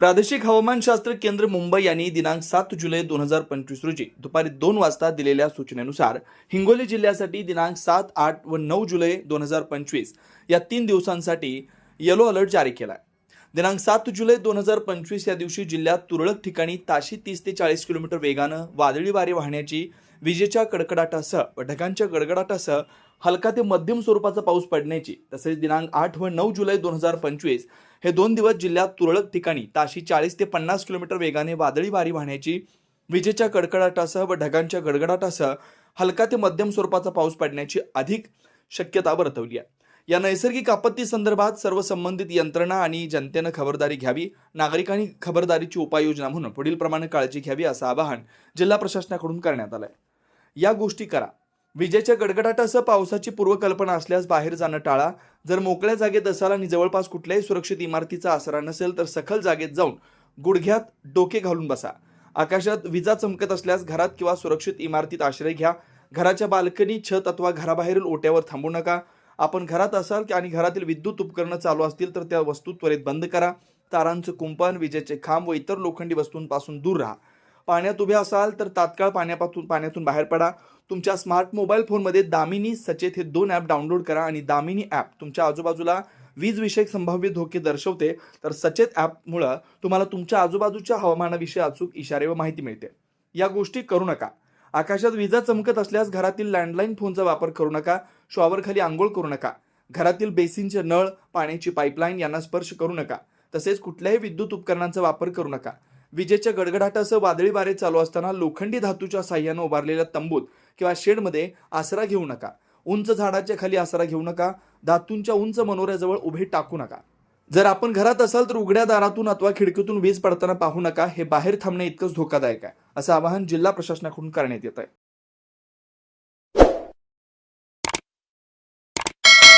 प्रादेशिक हवामानशास्त्र केंद्र मुंबई यांनी दिनांक सात जुलै दोन हजार पंचवीस रोजी दुपारी दोन वाजता दिलेल्या सूचनेनुसार हिंगोली जिल्ह्यासाठी दिनांक सात आठ व नऊ जुलै दोन हजार पंचवीस या तीन दिवसांसाठी येलो अलर्ट जारी केला आहे दिनांक सात जुलै दोन हजार पंचवीस या दिवशी जिल्ह्यात तुरळक ठिकाणी ताशी तीस ते चाळीस किलोमीटर वेगानं वादळी वारे वाहण्याची विजेच्या कडकडाटासह व ढगांच्या गडगडाटासह हलका ते मध्यम स्वरूपाचा पाऊस पडण्याची तसेच दिनांक आठ व नऊ जुलै दोन हजार पंचवीस हे दोन दिवस जिल्ह्यात तुरळक ठिकाणी ताशी चाळीस ते पन्नास किलोमीटर वेगाने वादळी वारी वाहण्याची विजेच्या कडकडाटासह व ढगांच्या गडगडाटासह हलका ते मध्यम स्वरूपाचा पाऊस पडण्याची अधिक शक्यता वर्तवली आहे. या नैसर्गिक आपत्ती संदर्भात सर्व संबंधित यंत्रणा आणि जनतेनं खबरदारी घ्यावी नागरिकांनी खबरदारीची उपाययोजना म्हणून पुढील प्रमाणे काळजी घ्यावी असं आवाहन जिल्हा प्रशासनाकडून करण्यात आलंय. या गोष्टी करा. विजेच्या गडगडाटासह पावसाची पूर्वकल्पना असल्यास बाहेर जाणं टाळा. जर मोकळ्या जागेत असाल आणि जवळपास कुठल्याही सुरक्षित इमारतीचा आसरा नसेल तर सखल जागेत जाऊन गुडघ्यात डोके घालून बसा. आकाशात विजा चमकत असल्यास घरात किंवा सुरक्षित इमारतीत आश्रय घ्या. घराच्या बाल्कनी छत अथवा घराबाहेरील ओट्यावर थांबू नका. आपण घरात असाल की आणि घरातील विद्युत उपकरणं चालू असतील तर त्या वस्तू त्वरित बंद करा. तारांचं कुंपण विजेचे खांब व इतर लोखंडी वस्तूंपासून दूर राहा. पाण्यात उभे असाल तर तात्काळ पाण्यापासून पाण्यातून बाहेर पडा. तुमच्या स्मार्ट मोबाईल फोनमध्ये दामिनी सचेत हे दोन ॲप डाउनलोड करा आणि दामिनी ॲप तुमच्या आजूबाजूला वीजविषयक संभाव्य धोके दर्शवते. तर सचेत ॲपमुळं तुम्हाला तुमच्या आजूबाजूच्या हवामानाविषयी अचूक इशारे व माहिती मिळते. या गोष्टी करू नका. आकाशात विजा चमकत असल्यास घरातील लँडलाईन फोनचा वापर करू नका. शॉवरखाली आंघोळ करू नका. घरातील बेसिनचे नळ पाण्याची पाईपलाईन यांना स्पर्श करू नका. तसेच कुठल्याही विद्युत उपकरणांचा वापर करू नका. विजेच्या गडगडाटासह वादळी वारे चालू असताना लोखंडी धातूच्या साह्यानं उभारलेल्या तंबूत किंवा शेडमध्ये आसरा घेऊ नका. उंच झाडाच्या खाली आसरा घेऊ नका. धातूंच्या उंच मनोऱ्याजवळ उभे टाकू नका. जर आपण घरात असाल तर उघड्या दारातून अथवा खिडकीतून वीज पडताना पाहू नका. हे बाहेर थांबणे इतकंच धोकादायक आहे असं आवाहन जिल्हा प्रशासनाकडून करण्यात येत आहे